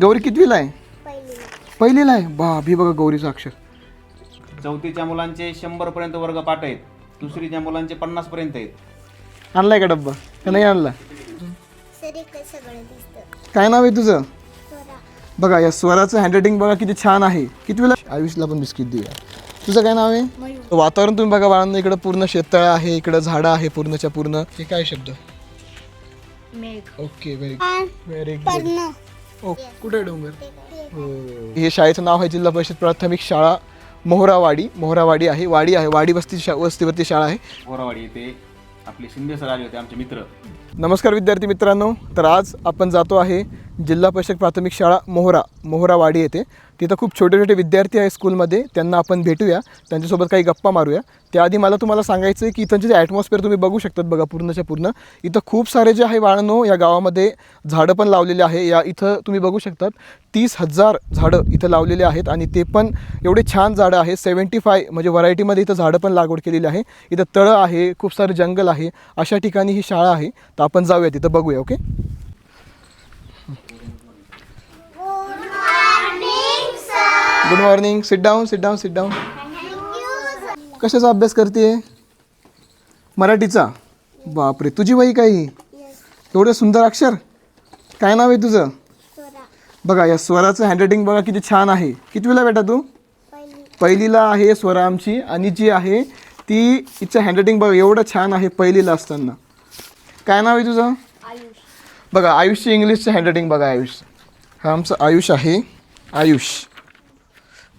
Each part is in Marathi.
गौरी कितवीला आहे? पहिली पहिलीला आहे? बाप ही बघा गौरीचं अक्षर. चौथीच्या मुलांचे शंभर पर्यंत वर्ग पाठ आहेत. दुसरीच्या मुलांचे पन्नास पर्यंत आहेत. आणलाय का डब्बा? का नाही आणला? काय नाव आहे तुझं? स्वरा. बघा या स्वराचं हँडरायटिंग बघा किती छान आहे. कितवीला? आयुषला पण बिस्किट देऊया. तुझं काय नाव आहे? वातावरण तुम्ही बघा बाळांना इकडं पूर्ण शेततळ आहे इकडं झाडं आहे पूर्णच्या पूर्ण. हे काय शब्द? मेघ. ओके व्हेरी व्हेरी गुड पर्ण. ओ कुठे आहे डोंगर? हो. हे शाळेचं नाव आहे जिल्हा परिषद प्राथमिक शाळा मोहरावाडी. मोहरावाडी आहे वाडी आहे वाडी वस्ती शा वस्तीवरती शाळा आहे. गोरावाडी येथे आपले शिंदे सर आले होते आमचे मित्र. नमस्कार विद्यार्थी मित्रांनो तर आज आपण जातो आहे जिल्हा परिषद प्राथमिक शाळा मोहरा मोहरावाडी येथे. तिथं खूप छोटे छोटे विद्यार्थी आहे स्कूलमध्ये त्यांना आपण भेटूया त्यांच्यासोबत काही गप्पा मारूया. त्याआधी मला तुम्हाला सांगायचं आहे की इथंचे जे ॲटमॉस्फिअर तुम्ही बघू शकतात बघा पूर्णच्या पूर्ण. इथं खूप सारे जे आहे बाळांनो या गावामध्ये झाडं पण लावलेले आहे. या इथं तुम्ही बघू शकतात तीस हजार झाडं इथं लावलेले आहेत आणि ते पण एवढे छान झाडं आहे सेवन्टी फाय म्हणजे व्हरायटीमध्ये इथं झाडं पण लागवड केलेली आहे. इथं तळं आहे खूप सारं जंगल आहे. अशा ठिकाणी ही शाळा आहे. तर आपण जाऊया तिथं बघूया okay? Good morning sit down sit down sit down कशाचा अभ्यास करते मराठीचा? बापरे तुझी वही काही एवढं सुंदर अक्षर? काय नाव आहे तुझं? बघा या स्वराचं हँडरायटिंग बघा किती छान आहे. कितवीला बेटा तू? पहिलीला आहे स्वरा आमची आणि जी आहे ती तिचं हँडरायटिंग बघा एवढं छान आहे पहिलीला असताना. काय नाव आहे तुझं? आयुष. बघा आयुषची इंग्लिशचं हँडरायटिंग बघा आयुष. हा आमचं आयुष आहे. आयुष.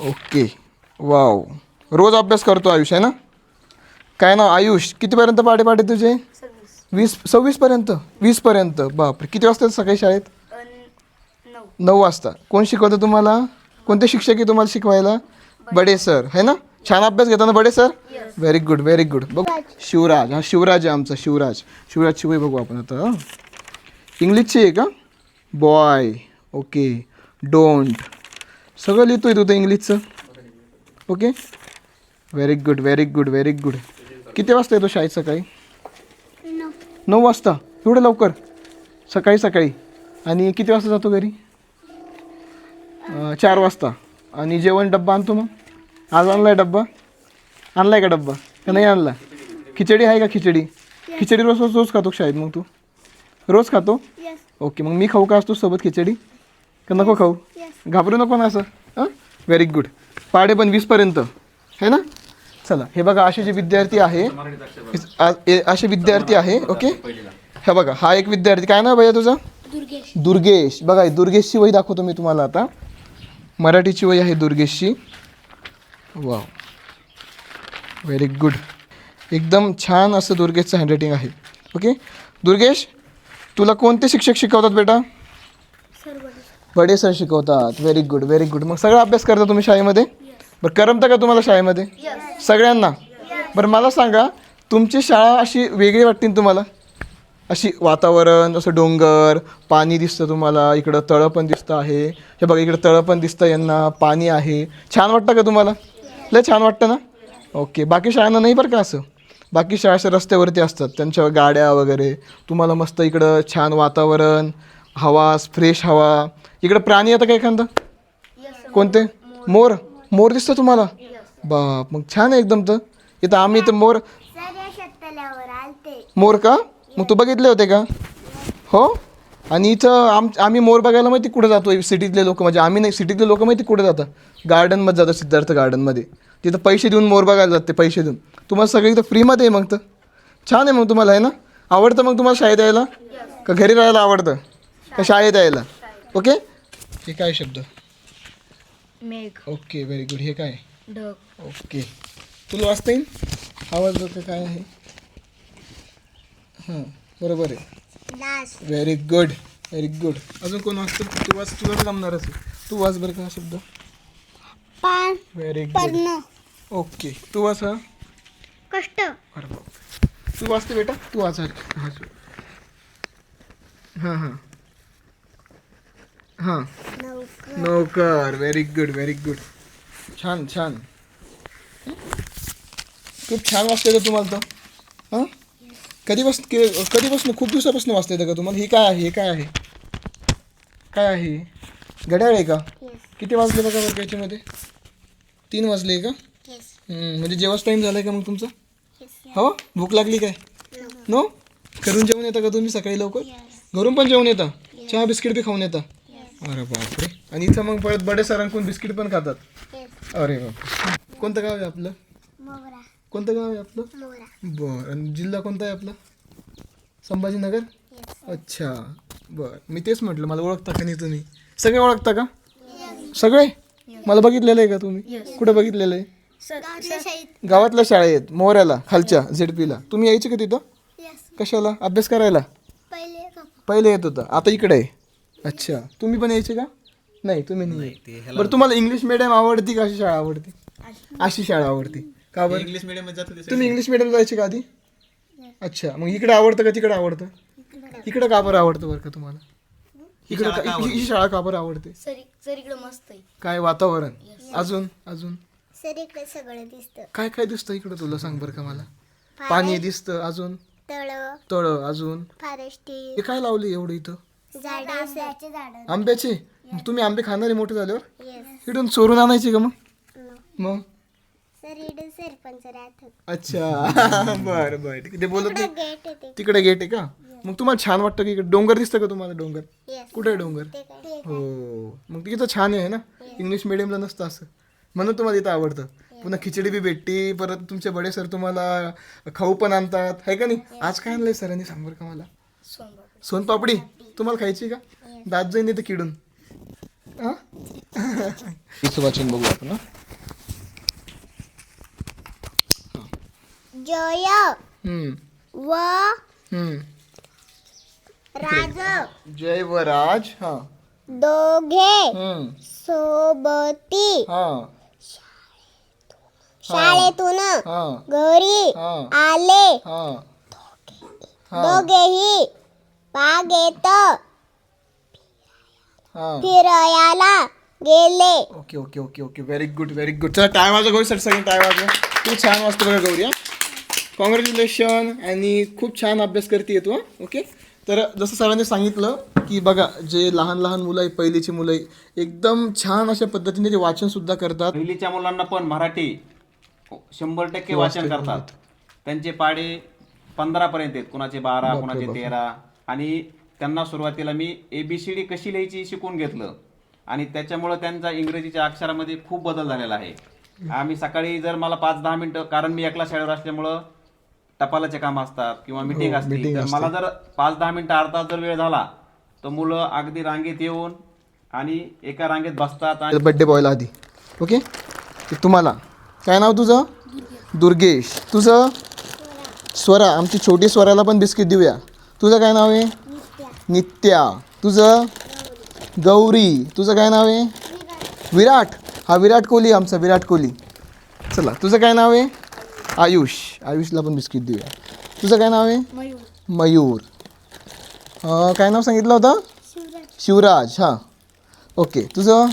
ओके. वाव. रोज अभ्यास करतो आयुष आहे ना? काय नाव? आयुष. कितीपर्यंत पाडे पाडे तुझे? वीस सव्वीसपर्यंत? वीसपर्यंत. बापरे किती वाजता सकाळी शाळेत? नऊ. वाजता. कोण शिकवतं तुम्हाला? कोणते शिक्षक आहे तुम्हाला शिकवायला? बडे सर है ना? छान अभ्यास घेताना बडे sir very good very good बघ शिवराज. हा शिवराज आहे आमचा शिवराज. शिवराज शिवाय बघू आपण आता. इंग्लिशची आहे का? बॉय ओके डोंट सगळं लिहितोय तू तर इंग्लिशचं okay very good very good very good किती वाजता येतो शाळेत सकाळी? नऊ. वाजता. एवढं लवकर? सकाळी सकाळी. आणि किती वाजता जातो घरी? चार वाजता. आणि जेवण डब्बा आणतो मग? आज आणलाय डब्बा? आणलाय का डब्बा? का नाही आणला? खिचडी आहे का खिचडी? खिचडी रोज रोज रोज खातो शाळेत मग तू? रोज खातो? ओके मग मी खाऊ का असतो सोबत खिचडी? का नको खाऊ? घाबरू नको ना असं हां? व्हेरी गुड पाडे पण वीसपर्यंत है ना? चला हे बघा असे जे विद्यार्थी आहे असे विद्यार्थी आहे ओके हे बघा हा एक विद्यार्थी काय नाव भैया तुझं? दुर्गेश. बघा दुर्गेशची वही दाखवतो मी तुम्हाला आता. मराठीची वही आहे दुर्गेशची. वाव व्हेरी गुड एकदम छान असं दुर्गेशचं हँडरायटिंग आहे. ओके दुर्गेश तुला कोणते शिक्षक शिकवतात बेटा? बडे सर शिकवतात. व्हेरी गुड व्हेरी गुड मग सगळा अभ्यास करता तुम्ही शाळेमध्ये? बरं करमता का तुम्हाला शाळेमध्ये? सगळ्यांना? बरं मला सांगा तुमची शाळा अशी वेगळी वाटते तुम्हाला? अशी वातावरण असं डोंगर पाणी दिसतं तुम्हाला इकडं तळं पण दिसतं आहे. हे बघा इकडं तळं पण दिसतं यांना पाणी आहे. छान वाटतं का तुम्हाला? लय छान वाटतं ना? ओके बाकी शाळांना नाही बरं का असं? बाकी शाळा अशा रस्त्यावरती असतात. त्यांच्या गाड्या वगैरे तुम्हाला मस्त इकडं छान वातावरण हवा फ्रेश हवा. इकडं प्राणी येतं का एखादा? कोणते? मोर. मोर दिसतं तुम्हाला? बाप मग छान आहे एकदम तर. इथं आम्ही इथं मोर मोर का? मग तू बघितले होते का? हो? आणि इथं आम आम्ही मोर बघायला माहिती कुठे जातो सिटीतले लोक म्हणजे आम्ही नाही सिटीतले लोक माहिती कुठे जातात? गार्डनमध्ये जातात सिद्धार्थ गार्डनमध्ये तिथं पैसे देऊन मोर बघायला जाते पैसे देऊन. तुम्हाला सगळं इथं फ्रीमध्ये आहे मग तर. छान आहे मग तुम्हाला आहे ना? आवडतं मग तुम्हाला शाळेत यायला? का घरी राहायला आवडतं? का शाळेत यायला? ओके? हे काय शब्द? मेघ. ओके व्हेरी गुड हे काय? ढग. ओके. तुला वाचता येईल? आवाज बघ काय आहे? हां बरोबर आहे. व्हेरी गुड व्हेरी गुड अजून कोण वाचतं? तू वाच तुला तर जमणारच आहे. तू वाच बरं का हा शब्द. पान. व्हेरी गुड पर्ण ओके. तू वाच. हा कष्ट. अरे बाप. तू वाचते बेटा? तू वाच हा हा हां. हां. नौकर नोकर व्हेरी गुड व्हेरी गुड छान छान. खूप छान वाचता येतं तुम्हाला तर. हां? कधीपासून के कधीपासून खूप दिवसापासून वाचता येतं का तुम्हाला? हे काय आहे? हे काय आहे? काय आहे घड्याळ आहे का? किती वाजले बघा बरं याच्यामध्ये? तीन वाजले का? म्हणजे जेवाच टाईम झालाय का मग तुमचा? हो? भूक लागली काय? नो घरून जेवण येतं का तुम्ही सकाळी लवकर? घरून पण जेवण येतं? चहा बिस्किट बी खाऊन येतं? अरे बापरे. आणि इथं मग परत बडे सरांकडून बिस्किट पण खातात? अरे बाप कोणतं गाव आहे आपलं? कोणतं गाव आहे आपलं? बरं. आणि जिल्हा कोणता आहे आपला? संभाजीनगर? अच्छा. बरं. मी तेच म्हटलं मला ओळखता का नाही तुम्ही? सगळे ओळखता का? सगळे? मला बघितलेलं आहे का तुम्ही? कुठे बघितलेलं आहे? गावातल्या शाळेत मोऱ्याला खालच्या झेडपीला. तुम्ही यायचे का तिथं? कशाला? अभ्यास करायला? पहिले का पहिले येत होतं. आता इकडे आहे. अच्छा. तुम्ही पण यायचे का? नाही तुम्ही नाही. बरं तुम्हाला इंग्लिश मिडियम आवडती का अशी शाळा आवडते? अशी. शाळा आवडती. का बरं? इंग्लिश मिडियम तुम्ही इंग्लिश मिडियम जायचे का आधी? अच्छा. मग इकडे आवडतं का तिकडे आवडतं? इकडं. का बरं आवडतं बरं का तुम्हाला? इकडं ही शाळा का बरं आवडते? सर सर इकडे मस्त आहे. काय वातावरण? अजून? अजून? सर इकडे सगळं दिसतं. काय काय दिसतं इकडं तुला सांग बरं का मला? पाणी दिसतं अजून. तळ. तळ अजून. फॉरेस्टी हे काय लावले एवढं इथं? झाड आंब्याचे झाड. आंब्याचे? मग तुम्ही आंबे खाणारे मोठे झाल्यावर? येस इकडून चोरून आणायचे का मग? मग. सर इकडे सरपंच राहतात. अच्छा. बरं बरं. ठीक आहे. ते बोलत नाही. गेट तिकडे गेट आहे का? मग तुम्हाला छान वाटतं की इकडे डोंगर दिसतं का तुम्हाला डोंगर? येस कुठे आहे डोंगर? ते काय? हो. मग तिथं छान आहे ना? इंग्लिश मिडियमला नसतं असं. म्हणून तुम्हाला इथं आवडतं. पुन्हा खिचडी बी भेटते परत तुमचे बडे सर तुम्हाला खाऊ पण आणतात. आहे का नाही? आज काय आणलंय सरांनी सांग बरं का मला सोनपापडी? तुम्हाला खायची का? दात जाईन इथं किडून. हा? वाचून बघू आपण? जय. हम्म, व. हम्म. राज. जय व राज हा. दोघे. हम्म, सोबती. हा. शाळेतून हा. घरी आले. हा. दोघेही बागेत हा. फिरायला गेले. Okay okay okay okay. Very good very good चला टाय वाजवा गौरी सर सगळं टाय वाजवा. खूप छान वाजतो बघा गौरी कॉंग्रॅच्युलेशन आणि खूप छान अभ्यास करते तू हं? ओके? तर जसं सरांनी सांगितलं की बघा जे लहान लहान मुलं आहे पहिलीची मुलं आहे एकदम छान अशा पद्धतीने ते वाचन सुद्धा करतात. पहिलीच्या मुलांना पण मराठी शंभर टक्के वाचन करतात. त्यांचे पाडे पंधरा पर्यंत आहेत कुणाचे बारा कुणाचे तेरा. आणि त्यांना सुरुवातीला मी एबीसीडी कशी लिहायची शिकून घेतलं. आणि त्याच्यामुळं त्यांचा इंग्रजीच्या अक्षरामध्ये खूप बदल झालेला आहे. आम्ही सकाळी जर मला पाच दहा मिनिटं कारण मी एकला शाळेवर असल्यामुळं टपालाचे काम असतात किंवा मिटिंग असते. तर मला जर पाच दहा मिनिटं अर्धा जर वेळ झाला तर मुलं अगदी रांगेत येऊन आणि एका रांगेत बसतात आणि बड्डे बॉयला आधी. ओके तुम्हाला. काय नाव तुझं? दुर्गेश. तुझं? स्वरा. आमची छोटी स्वराला पण बिस्किट देऊया. तुझं काय नाव आहे? नित्या. तुझं? गौरी. तुझं काय नाव आहे? विराट. हा विराट कोहली आमचा विराट कोहली. चला तुझं काय नाव आहे? आयुष. आयुषला पण बिस्किट देऊया. तुझं काय नाव आहे? मयूर. काय नाव सांगितलं होतं? शिवराज. हां. ओके. तुझं?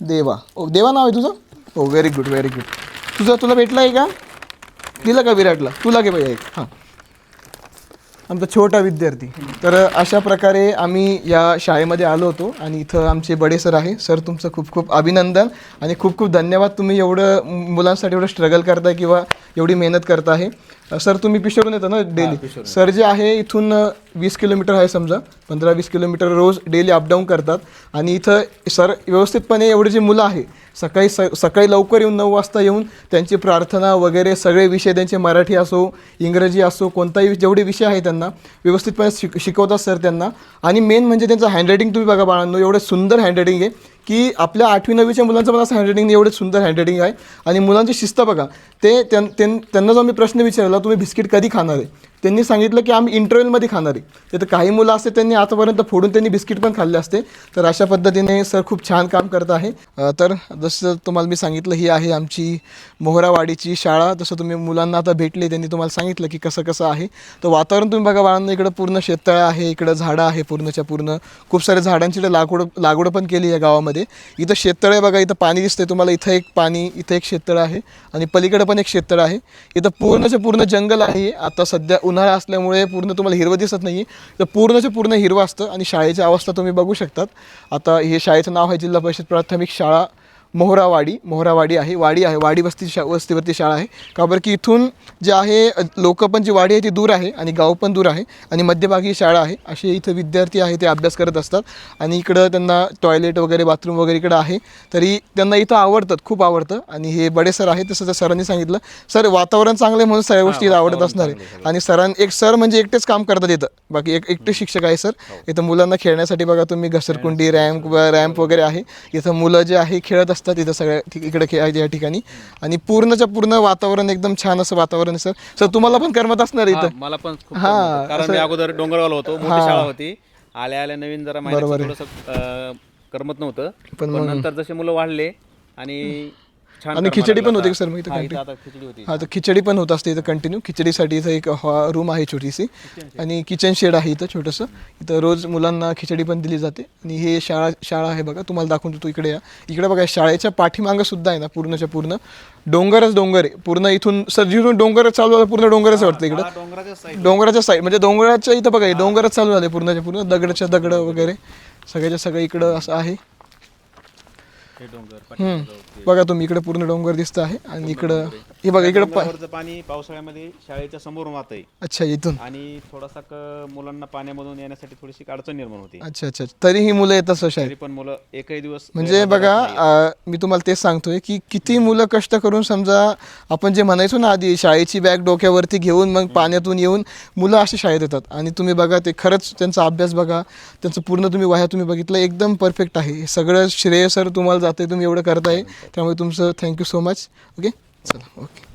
देवा. ओ देवा नाव आहे तुझं? ओ व्हेरी गुड व्हेरी गुड तुझा तुला भेटला आहे का? दिला का विराटला? तुला घे पाहिजे एक हां. आमचा छोटा विद्यार्थी. तर अशा प्रकारे आम्ही या शाळेमध्ये आलो होतो आणि इथं आमचे बडे सर आहे. सर तुमचं खूप खूप अभिनंदन आणि खूप खूप धन्यवाद. तुम्ही एवढं मुलांसाठी एवढं स्ट्रगल करताय किंवा एवढी मेहनत करता आहे सर तुम्ही पिशवरून येता ना डेली? सर जे आहे इथून वीस किलोमीटर आहे समजा पंधरा वीस किलोमीटर रोज डेली अपडाऊन करतात. आणि इथं सर व्यवस्थितपणे एवढे जे मुलं आहे सकाळी स सकाळी लवकर येऊन नऊ वाजता येऊन त्यांची प्रार्थना वगैरे सगळे विषय त्यांचे मराठी असो इंग्रजी असो कोणताही जेवढे विषय आहे त्यांना व्यवस्थितपणे शिक शिकवतात सर त्यांना. आणि मेन म्हणजे त्यांचं हँडरायटिंग तुम्ही बघा बाळांनो एवढं सुंदर हँडरायटिंग आहे. की आपल्या आठवी नववीच्या मुलांचं मला असं हँडरायटिंग एवढं सुंदर हँडरायटिंग आहे. आणि मुलांची शिस्त बघा ते त्यां- त्यांना जो मी प्रश्न विचारला तुम्ही बिस्किट कधी खाणार आहे? त्यांनी सांगितलं की आम्ही इंटरव्हलमध्ये खाणार आहे. तर काही मुलं असते त्यांनी आतापर्यंत फोडून त्यांनी बिस्किट पण खाल्ले असते. तर अशा पद्धतीने सर खूप छान काम करत आहे. तर जसं तुम्हाला मी सांगितलं ही आहे आमची मोहरावाडीची शाळा. जसं तुम्ही मुलांना आता भेटले त्यांनी तुम्हाला सांगितलं की कसं कसं आहे. तर वातावरण तुम्ही बघा बाळांना इकडं पूर्ण शेततळं आहे इकडं झाडं आहे पूर्णच्या पूर्ण. खूप साऱ्या झाडांची इकडे लागवड लागवड पण केली आहे गावामध्ये. इथं शेततळं आहे बघा इथं पाणी दिसतंय तुम्हाला. इथं एक पाणी इथं एक शेततळं आहे. आणि पलीकडं पण एक शेततळं आहे. इथं पूर्णच्या पूर्ण जंगल आहे. आता सध्या उन्हाळा असल्यामुळे पूर्ण तुम्हाला हिरवं दिसत नाही तर पूर्णचं पूर्ण हिरवं असतं आणि शाळेची अवस्था तुम्ही बघू शकतात. आता हे शाळेचं नाव आहे जिल्हा परिषद प्राथमिक शाळा. मोहरावाडी मोहरावाडी आहे वाडी आहे वाडी वस्ती शा वस्तीवरती शाळा आहे. का बरं की इथून जे आहे लोक पण जी वाडी आहे ती दूर आहे आणि गाव पण दूर आहे आणि मध्यभागी ही शाळा आहे. असे इथं विद्यार्थी आहे ते अभ्यास करत असतात. आणि इकडं त्यांना टॉयलेट वगैरे बाथरूम वगैरे इकडं आहे. तरी त्यांना इथं आवडतात खूप आवडतं. आणि हे बडे सर आहे तसं त्या सरांनी सांगितलं. सर वातावरण चांगलं आहे म्हणून सगळ्या गोष्टी इथं आवडत असणार आहे. आणि सरां एक सर म्हणजे एकटेच काम करतात इथं. बाकी एक एकटे शिक्षक आहे सर. इथं मुलांना खेळण्यासाठी बघा तुम्ही घसरकुंडी रॅम्प रॅम्प वगैरे आहे. इथं मुलं जे आहे खेळत असतात. इथं सगळ्या ठिक इकडे खेळ या ठिकाणी. आणि पूर्णच्या पूर्ण वातावरण एकदम छान असं वातावरण आहे सर. सर तुम्हाला पण करमत असणार आहे हा, इथं. मला पण खूप हा. कारण मी अगोदर डोंगरवाला होतो मोठी. शाळा होती. आल्या आल्या नवीन जरा बरोबर थोडस करमत नव्हतं. पण पण नंतर जसे मुलं वाढले आणि छान आणि खिचडी पण. होती का सर मग इथं हा, कंटिन्यू इथं आता खिचडी होती. हा तर खिचडी पण होत असते इथं कंटिन्यू खिचडीसाठी इथं एक रूम आहे छोटीशी. आणि किचन शेड आहे इथं छोटंसं. इथं रोज मुलांना खिचडी पण दिली जाते. आणि हे शाळा शाळा आहे बघा तुम्हाला दाखवून देतो इकडे या. इकडे बघा शाळेच्या पाठीमागं सुद्धा आहे ना पूर्णच्या पूर्ण. डोंगरच डोंगर आहे. पूर्ण इथून सर जिथून डोंगर चालू झालं पूर्ण डोंगरच वाटतं इकडं. डोंगराच्या साईड डोंगराच्या साईड म्हणजे डोंगराच्या इथं बघा हे डोंगरच चालू झाले पूर्णच्या पूर्ण. दगडच्या दगड वगैरे. सगळ्याच्या सगळं इकडं असं आहे. हे डोंगर. बघा तुम्ही इकडे पूर्ण डोंगर दिसत आहे आणि इकडं हे बघा इकडं पा डोंगरावरचं पाणी पावसाळ्यामध्ये शाळेच्या समोर वाहत आहे अच्छा इथून. आणि थोडासा क- मुलांना पाण्यामधून येण्यासाठी थोडीशी अडचण निर्माण होते. अच्छा अच्छा तरी ही मुलं येतात असं शाळेत? तरी पण मुलं एकही दिवस म्हणजे बघा. अं, मी तुम्हाला तेच सांगतोय की किती मुलं कष्ट करून समजा आपण जे म्हणायचो ना आधी शाळेची बॅग डोक्यावरती घेऊन मग पाण्यातून येऊन मुलं अशी शाळेत येतात. आणि तुम्ही बघा ते खरंच त्यांचा अभ्यास बघा त्यांचं पूर्ण तुम्ही वाह्या तुम्ही बघितलं एकदम परफेक्ट आहे. हे सगळं श्रेय सर तुम्हाला जाते तुम्ही एवढं करताय. त्यामुळे तुमचं thank you so much okay चला ओके